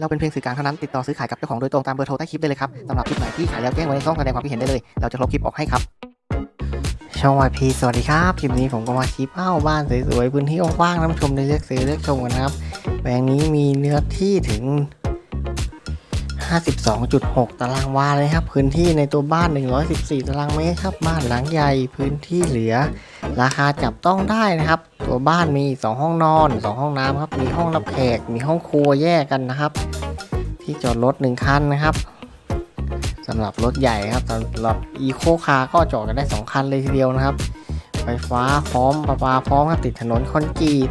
เราเป็นเพียงสื่อกลางเท่านั้นติดต่อซื้อขายกับเจ้าของโดยตรงตามเบอร์โทรใต้คลิปได้เลยครับสำหรับคลิปไหนที่ขายแล้วแจ้งไว้ในช่องแสดงความคิดเห็นได้เลย เราจะลบคลิปออกให้ครับช่องวายพีสวัสดีครับคลิปนี้ผมก็มาชี้เป้าบ้านสวยๆพื้นที่กว้างๆน้ำชมได้เลือกซื้อเลือกชมกันครับแปลงนี้มีเนื้อที่ถึง 52.6 ตารางวาเลยครับ พื้นที่ในตัวบ้าน 114 ตารางเมตรครับบ้านหลังใหญ่พื้นที่เหลือ ราคาจับต้องได้นะครับ ตัวบ้านมี 2 ห้องนอน 2 ห้องน้ำครับมีห้องรับแขกมีห้องครัวแยกกันนะครับ ที่จอดรถ1คันนะครับสำหรับรถใหญ่ครับสำหรับอีโคคาร์ก็จอดกันได้ 2 คันเลยทีเดียวนะครับ ไฟฟ้าพร้อมประปาพร้อมครับติดถนนคอนกรีต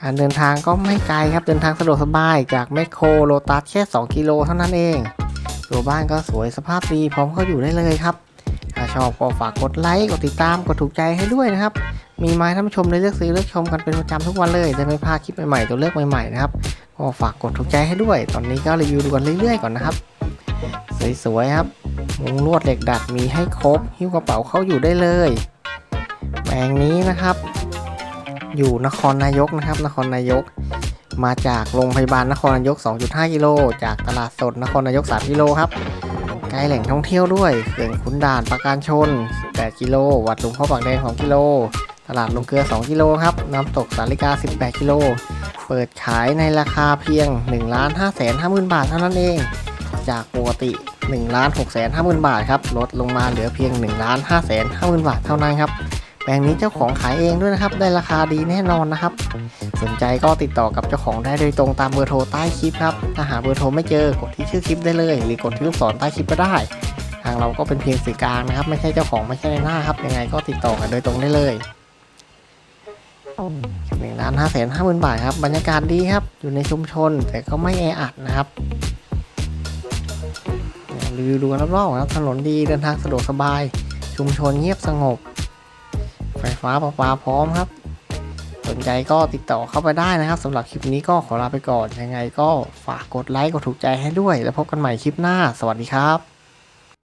การเดินทางก็ไม่ไกลครับเดินทางสะดวกสบายจากแมคโครโลตัสแค่ 2 กิโลเท่านั้นเองตัวบ้านก็สวยสภาพดีพร้อมเข้าอยู่ได้เลยครับ ถ้าชอบก็ฝากกดไลค์ กดติดตาม กดถูกใจให้ด้วยนะครับ มีไม้ท่านผู้ชมได้เลือกซื้อเลือกชมกันเป็นประจำทุกวันเลย จะไม่พลาดคลิปใหม่ๆ ตัวเลือกใหม่ๆนะครับ ก็ฝากกดถูกใจให้ด้วย ตอนนี้ก็รีวิวดูกันเรื่อยๆก่อนนะครับ สวยๆครับ มุงลวดเหล็กดัดมีให้ครบ หิ้วกระเป๋าเข้าอยู่ได้เลย แปลงนี้นะครับ อยู่นครนายกนะครับ นครนายก มาจากโรงพยาบาลนครนายก 2.5 กิโล จากตลาดสดนครนายก 3 กิโลครับ กล้แหล่งท่องเที่ยวด้วยเขื่อนขุนด่านปราการชน 8 กิโล วัดหลวงพ่อปากแดง 2 กิโล ตลาดลงเกลือ 2 กิโลครับ น้ำตกสาริกา 18 กิโล เปิดขายในราคาเพียง 1 5 5 0 0 0 บาทเท่านั้นเอง จากปกติ 1 6 5 0 0 0 0 บาทครับ ลดลงมาเหลือเพียง 1 5 5 0 0 0 0 บาทเท่านั้นครับ แปลงนี้เจ้าของขายเองด้วยนะครับ ได้ราคาดีแน่นอนนะครับ สนใจก็ติดต่อกับเจ้าของได้โดยตรงตามเบอร์โทรใต้คลิปครับ ถ้าหาเบอร์โทรไม่เจอกดที่ชื่อคลิปได้เลย หรือกดที่ลูกศรใต้คลิปก็ได้ ทางเราก็เป็นเพียงสื่อกลางนะครับ ไม่ใช่เจ้าของไม่ใช่ในหน้าครับ ยังไงก็ติดต่อกันโดยตรงได้เลยหนึ่งล้านห้าแสนห้าหมื่นบาทครับ บรรยากาศดีครับ อยู่ในชุมชนแต่ก็ไม่แออัดนะครับรีวิวดูกันรอบๆครับถนนดีเดินทางสะดวกสบาย ชุมชนเงียบสงบ ไฟฟ้าประปาพร้อมครับ สนใจก็ติดต่อเข้าไปได้นะครับสำหรับคลิปนี้ก็ขอลาไปก่อนยังไงก็ฝากกดไลค์กดถูกใจให้ด้วย แล้วพบกันใหม่คลิปหน้า สวัสดีครับ